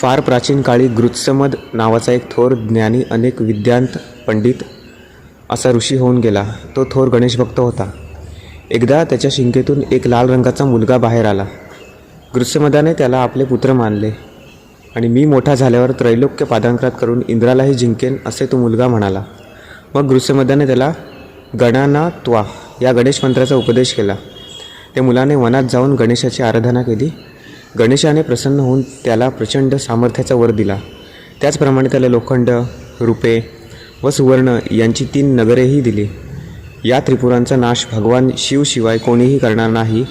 फार प्राचीन काळी गृत्समद नावाचा एक थोर ज्ञानी अनेक विद्यांत पंडित असा ऋषी होऊन गेला. तो थोर गणेशभक्त होता. एकदा त्याच्या शिंकेतून एक लाल रंगाचा मुलगा बाहेर आला. गृत्समदाने त्याला आपले पुत्र मानले आणि मी मोठा झाल्यावर त्रैलोक्य पादांकरात करून इंद्रालाही जिंकेन असे तो मुलगा म्हणाला. मग गृत्समदाने त्याला गणाना त्वा या गणेश मंत्राचा उपदेश केला. त्या मुलाने वनात जाऊन गणेशाची आराधना केली. गणेशाने प्रसन्न होऊन त्याला प्रचंड सामर्थ्याचा वर दिला. त्याचप्रमाणे त्याला लोखंड रुपे व सुवर्ण यांची तीन नगरेही दिली. या त्रिपुरांचा नाश भगवान शिवशिवाय कोणीही करणार नाही.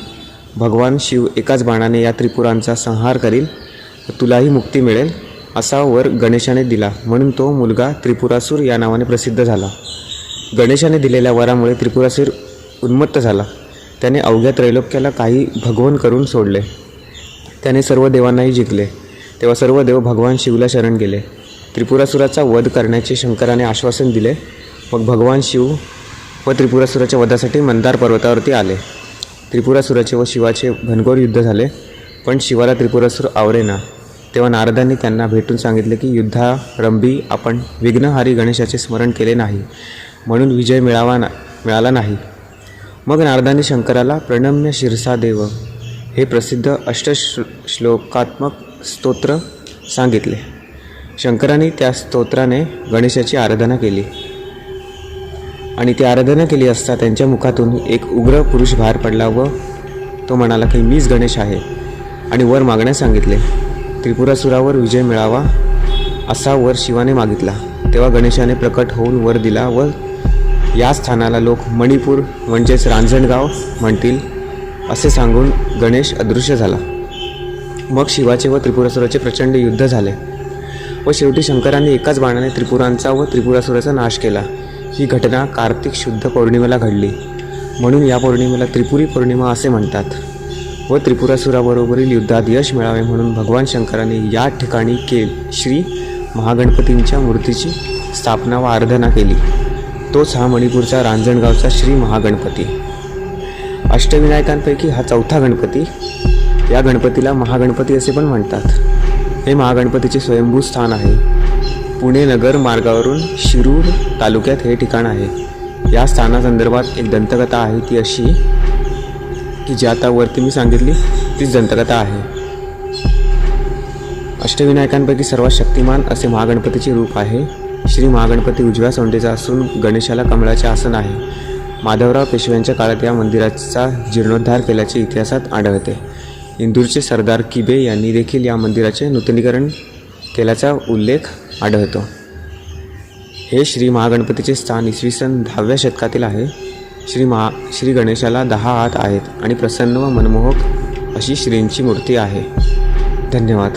भगवान शिव एकाच बाणाने या त्रिपुरांचा संहार करील तुलाही मुक्ती मिळेल असा वर गणेशाने दिला. म्हणून तो मुलगा त्रिपुरासूर या नावाने प्रसिद्ध झाला. गणेशाने दिलेल्या वरामुळे त्रिपुरासूर उन्मत्त झाला. त्याने अवघ्या त्रैलोक्याला काही भगवन करून सोडले. त्याने सर्व देवांनाही जिंकले. तेव्हा सर्व देव भगवान शिवला शरण गेले. त्रिपुरासुराचा वध करण्याचे शंकराने आश्वासन दिले. मग भगवान शिव व त्रिपुरासुराच्या वधासाठी मंदार पर्वतावरती आले. त्रिपुरासुराचे व शिवाचे घनघोर युद्ध झाले पण शिवाला त्रिपुरासूर आवरेना तेव्हा नारदांनी त्यांना भेटून सांगितले की युद्धारंभी आपण विघ्नहारी गणेशाचे स्मरण केले नाही. म्हणून विजय मिळावा ना मिळाला नाही. मग नारदांनी शंकराला प्रणम्य शिरसा देव हे प्रसिद्ध अष्टश्लो श्लोकात्मक स्तोत्र सांगितले. शंकरांनी त्या स्तोत्राने गणेशाची आराधना केली. आणि ती आराधना केली असता त्यांच्या मुखातून एक उग्र पुरुष बाहेर पडला व तो म्हणाला की मीच गणेश आहे. आणि वर मागण्यास सांगितले त्रिपुरासुरावर विजय मिळावा असा वर शिवाने मागितला. तेव्हा गणेशाने प्रकट होऊन वर दिला व या स्थानाला लोक मणिपूर म्हणजेच रांजणगाव म्हणतील. असे सांगून गणेश अदृश्य झाला. मग शिवाचे व त्रिपुरासुराचे प्रचंड युद्ध झाले व शेवटी शंकराने एकाच बाणाने त्रिपुरांचा व त्रिपुरासुराचा नाश केला. ही घटना कार्तिक शुद्ध पौर्णिमेला घडली. म्हणून या पौर्णिमेला त्रिपुरी पौर्णिमा असे म्हणतात. व त्रिपुरासुराबरोबरील युद्धात यश मिळावे म्हणून भगवान शंकराने या ठिकाणी के श्री महागणपतींच्या मूर्तीची स्थापना व आराधना केली. तोच हा मणिपूरचा रांजणगावचा श्री महागणपती. अष्टविनायकांपैकी हा चौथा गणपती. या गणपतीला महागणपती असे पण म्हणतात. हे महागणपतीचे स्वयंभू स्थान आहे. पुणे नगर मार्गावरून शिरूर तालुक्यात हे ठिकाण आहे. या स्थानासंदर्भात एक दंतकथा आहे ती अशी की जी आता वरती मी सांगितली तीच दंतकथा आहे. अष्टविनायकांपैकी सर्वात शक्तिमान असे महागणपतीचे रूप आहे श्री महागणपती उजव्या सोंडेचा असून गणेशाला कमळाचे आसन आहे. माधवराव पेशव्यांच्या काळात या मंदिराचा जीर्णोद्धार केल्याचे इतिहासात आढळते. इंदूरचे सरदार किबे यांनी देखील या मंदिराचे नूतनीकरण केल्याचा उल्लेख आढळतो. हे श्री महागणपतीचे स्थान इसवी सन दहाव्या शतकातील आहे. श्री महा श्री गणेशाला दहा हात आहेत आणि प्रसन्न व मनमोहक अशी श्रींची मूर्ती आहे. धन्यवाद.